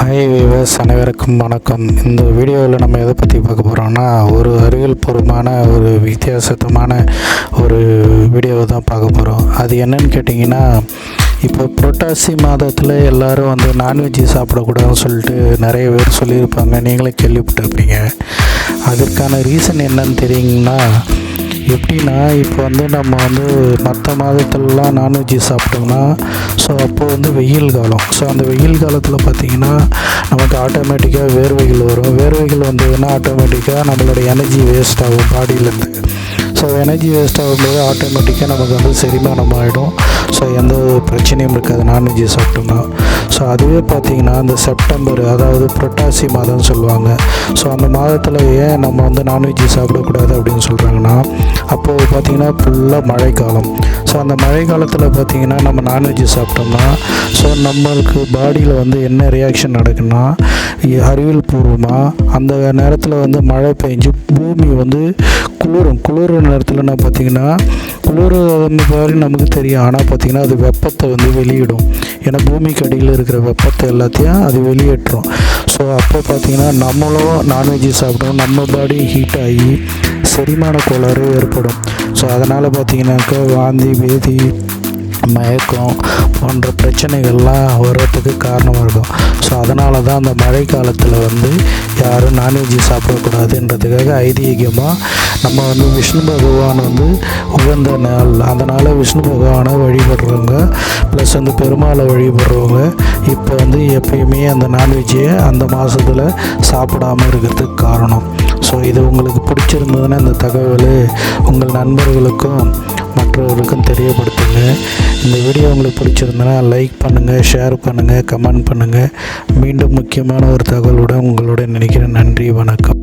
Hi விவஸ் அனைவருக்கும் வணக்கம். இந்த வீடியோவில் நம்ம எதை பற்றி பார்க்க போகிறோம்னா ஒரு அறிவியல் பூர்வமான ஒரு வித்தியாசத்தமான ஒரு வீடியோவை தான் பார்க்க போகிறோம் அது என்னன்னு கேட்டிங்கன்னா இப்போ புரட்டாசி மாதத்தில் எல்லோரும் வந்து நான்வெஜ்ஜு சாப்பிடக்கூடாதுன்னு சொல்லிட்டு நிறைய பேர் சொல்லியிருப்பாங்க. நீங்களே கேள்விப்பட்டிருப்பீங்க. அதற்கான ரீசன் என்னன்னு தெரியுங்கன்னா எப்படின்னா இப்போ வந்து நம்ம வந்து மற்ற மாதத்துலலாம் நான்வெஜ் சாப்பிட்டோம்னா ஸோ அப்போது வந்து வெயில் காலம். ஸோ அந்த வெயில் காலத்தில் பார்த்திங்கன்னா நமக்கு ஆட்டோமேட்டிக்காக வேர்வைகள் வரும். வேர்வைகள் வந்ததுன்னா ஆட்டோமேட்டிக்காக நம்மளோட எனர்ஜி வேஸ்ட் ஆகும் பாடியிலேருந்து ஸோ எனர்ஜி வேஸ்ட் ஆகும்போது ஆட்டோமேட்டிக்காக நமக்கு வந்து செரிமானம் ஆகிடும் ஸோ எந்த ஒரு பிரச்சனையும் இருக்காது. நான்வெஜ் சாப்பிட்டோம்னா. ஸோ அதுவே பார்த்திங்கன்னா இந்த செப்டம்பர் அதாவது புரட்டாசி மாதம்னு சொல்லுவாங்க. ஸோ அந்த மாதத்தில் ஏன் நம்ம வந்து நான்வெஜ் சாப்பிடக்கூடாது அப்படின்னு சொல்கிறாங்கன்னா அப்போது பார்த்திங்கன்னா ஃபுல்லாக மழைக்காலம். ஸோ அந்த மழை காலத்தில் பார்த்திங்கன்னா நம்ம நான்வெஜ் சாப்பிட்டோம்னா ஸோ நம்மளுக்கு பாடியில் வந்து என்ன ரியாக்ஷன் நடக்குன்னா அறிவியல் பூர்வமாக அந்த நேரத்தில் வந்து மழை பெஞ்சு பூமி வந்து குளிரும். குளிர் நேரத்தில் என்ன பார்த்திங்கன்னா குளிர் மாதிரி நமக்கு தெரியும். ஆனால் பார்த்திங்கன்னா அது வெப்பத்தை வந்து வெளியிடும். ஏன்னா பூமிக்கு அடியில் இருக்கிற வெப்பத்தை எல்லாத்தையும் அது வெளியேற்றும். ஸோ அப்போ பார்த்திங்கன்னா நம்மளும் நான்வெஜ் சாப்பிட்டோம். நம்ம பாடி ஹீட் ஆகி செரிமான கோளாறு ஏற்படும். ஸோ அதனால் பார்த்திங்கனாக்கா வாந்தி வேதி மயக்கம் போன்ற பிரச்சனைகள்லாம் வர்றதுக்கு காரணமாக இருக்கும். ஸோ அதனால தான் அந்த மழை காலத்தில் வந்து யாரும் நான்வெஜ் சாப்பிடக்கூடாதுன்றதுக்காக ஐதீகமாக நம்ம வந்து விஷ்ணு பகவான் வந்து உகந்த நாள். அதனால் விஷ்ணு பகவானை வழிபடுறவங்க ப்ளஸ் வந்து பெருமாளை வழிபடுறவங்க இப்போ வந்து எப்பயுமே அந்த நான்வெஜ்ஜை அந்த மாதத்தில் சாப்பிடாம இருக்கிறதுக்கு காரணம். ஸோ இது உங்களுக்கு பிடிச்சிருந்ததுன்னா இந்த தகவல் உங்கள் நண்பர்களுக்கும் மற்றவர்களுக்கும் தெரியப்படுத்துங்க. இந்த வீடியோ உங்களுக்கு பிடிச்சிருந்தனா லைக் பண்ணுங்கள் ஷேர் பண்ணுங்கள் கமெண்ட் பண்ணுங்கள் மீண்டும் முக்கியமான ஒரு தகவலுடன் உங்களோட நினைக்கிறேன். நன்றி வணக்கம்.